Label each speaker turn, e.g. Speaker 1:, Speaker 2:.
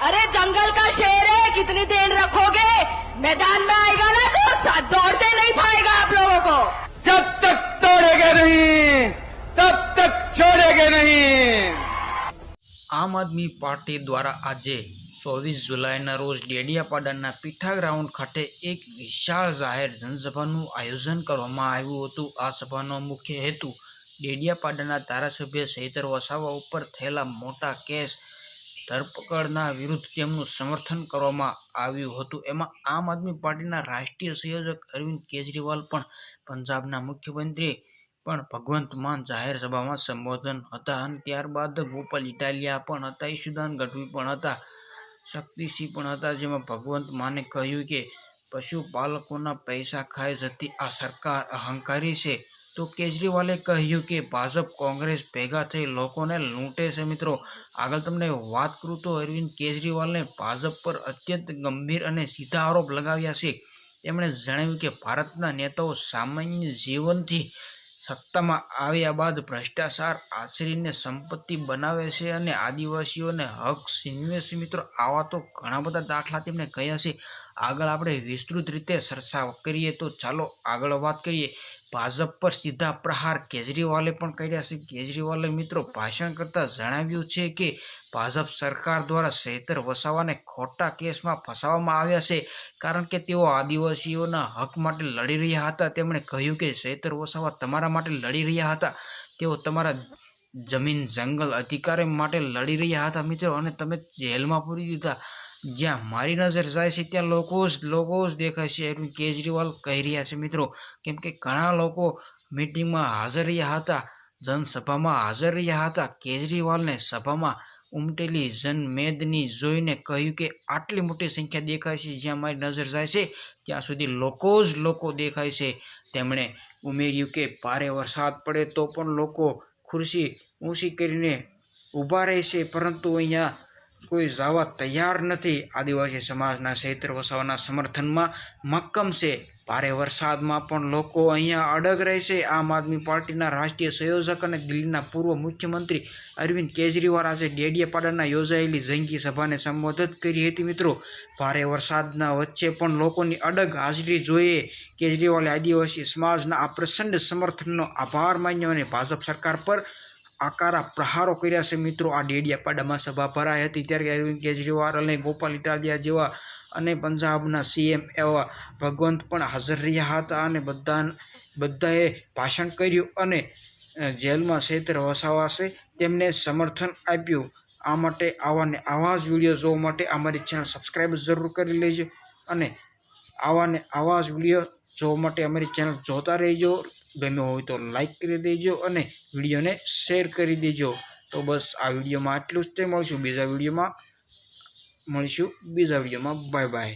Speaker 1: अरे जंगल का शेर है कितनी देर रखोगे मैदान में आएगा ना तो सा- दौड़ते नहीं पाएगा आप लोगों को
Speaker 2: जब तक तोड़ेंगे नहीं तब तक छोड़ेंगे नहीं
Speaker 3: આમ આદમી પાર્ટી દ્વારા આજે ચોવીસ જુલાઈના રોજ ડેડિયાપાડાના પીઠા ગ્રાઉન્ડ ખાતે એક વિશાળ જાહેર જનસભાનું આયોજન કરવામાં આવ્યું હતું આ સભાનો મુખ્ય હેતુ ડેડિયાપાડાના ધારાસભ્ય સૈતર વસાવા ઉપર થયેલા મોટા કેસ ધરપકડના વિરુદ્ધ તેમનું સમર્થન કરવામાં આવ્યું હતું. એમાં આમ આદમી પાર્ટીના રાષ્ટ્રીય સંયોજક અરવિંદ કેજરીવાલ પણ પંજાબના મુખ્યમંત્રી પણ ભગવંત માન જાહેર સભામાં સંબોધન હતા અને ત્યારબાદ ગોપાલ ઇટાલિયા પણ હતા, ઈશુદાન ગઢવી પણ હતા, શક્તિસિંહ પણ હતા, જેમાં ભગવંત માને કહ્યું કે પશુપાલકોના પૈસા ખાઈ જતી આ સરકાર અહંકારી છે. તો કેજરીવાલે કહ્યું કે ભાજપ કોંગ્રેસ ભેગા થઈ લોકોને લૂંટે છે મિત્રો. આગળ તમને વાત કરું તો અરવિંદ કેજરીવાલને ભાજપ પર અત્યંત ગંભીર અને સીધા આરોપ લગાવ્યા છે. તેમણે જણાવ્યું કે ભારતના નેતાઓ સામાન્ય જીવનથી સત્તામાં આવ્યા બાદ ભ્રષ્ટાચાર, આચરીને સંપત્તિ બનાવે છે અને આદિવાસીઓને હક છીનવે છે મિત્રો. આવા તો ઘણા બધા દાખલા તેમણે કહ્યા છે. આગળ આપણે વિસ્તૃત રીતે ચર્ચા કરીએ તો ચાલો આગળ વાત કરીએ. ભાજપ પર સીધા પ્રહાર કેજરીવાલે પણ કર્યા છે. કેજરીવાલે મિત્રો ભાષણ કરતાં જણાવ્યું છે કે ભાજપ સરકાર દ્વારા સૈતર વસાવાને ખોટા કેસમાં ફસાવવામાં આવ્યા છે. કારણ કે તેઓ આદિવાસીઓના હક માટે લડી રહ્યા હતા. તેમણે કહ્યું કે સૈતર વસાવા તમારા માટે લડી રહ્યા હતા. તેઓ તમારા જમીન જંગલ અધિકારી માટે લડી રહ્યા હતા, મિત્રો, અને તમે જેલમાં પૂરી દીધા. જ્યાં મારી નજર જાય છે ત્યાં લોકો જ લોકો જ દેખાય છે અરવિંદ કેજરીવાલ કહી રહ્યા છે. મિત્રો, કેમ કે ઘણા લોકો મિટિંગમાં હાજર રહ્યા હતા, જનસભામાં હાજર રહ્યા હતા. કેજરીવાલને સભામાં ઉમટેલી જનમેદની જોઈને કહ્યું કે આટલી મોટી સંખ્યા દેખાય છે, જ્યાં મારી નજર જાય છે, ત્યાં સુધી લોકો જ લોકો દેખાય છે. તેમણે ઉમેર્યું કે ભારે વરસાદ પડે તો પણ લોકો ખુરશી ઊંચી કરીને ઊભા રહેશે પરંતુ અહીંયા કોઈ જવા તૈયાર નથી. આદિવાસી સમાજના ચૈત્ર વસાવાના સમર્થનમાં મક્કમ છે. ભારે વરસાદમાં પણ લોકો અહીંયા અડગ રહેશે આમ આદમી પાર્ટીના રાષ્ટ્રીય સંયોજક અને દિલ્હીના પૂર્વ મુખ્યમંત્રી અરવિંદ કેજરીવાલ આજે ડેડિયાપાડાના યોજાયેલી જંગી સભાને સંબોધિત કરી હતી. મિત્રો, ભારે વરસાદના વચ્ચે પણ લોકોની અડગ હાજરી જોઈએ. કેજરીવાલે આદિવાસી સમાજના આ પ્રચંડ સમર્થનનો આભાર માન્યો અને ભાજપ સરકાર પર આકારા પ્રહારો કર્યા છે મિત્રો. આ ડેડિયાપાડામાં સભા ભરાઈ હતી. ત્યારે અરવિંદ કેજરીવાલ અને ગોપાલ ઇટાલિયા જેવા અને પંજાબના સીએમ એવા ભગવંત પણ હાજર રહ્યા હતા અને બધા બધાએ ભાષણ કર્યું અને જેલમાં ક્ષેત્ર વસાવાશે. તેમને સમર્થન આપ્યું. આ માટે આવા ને આવા જ વીડિયો જોવા માટે અમારી ચેનલ સબસ્ક્રાઈબ જરૂર કરી લેજો અને આવા ને આવા જ વીડિયો જોવા માટે અમારી ચેનલ જોતા રહેજો. ગમ્યો હોય તો લાઈક કરી દેજો અને વિડીયોને શેર કરી દેજો. તો બસ આ વિડીયોમાં આટલું જ. તે મળશું બીજા વિડીયોમાં. મળીશું બીજા વિડીયોમાં. Bye bye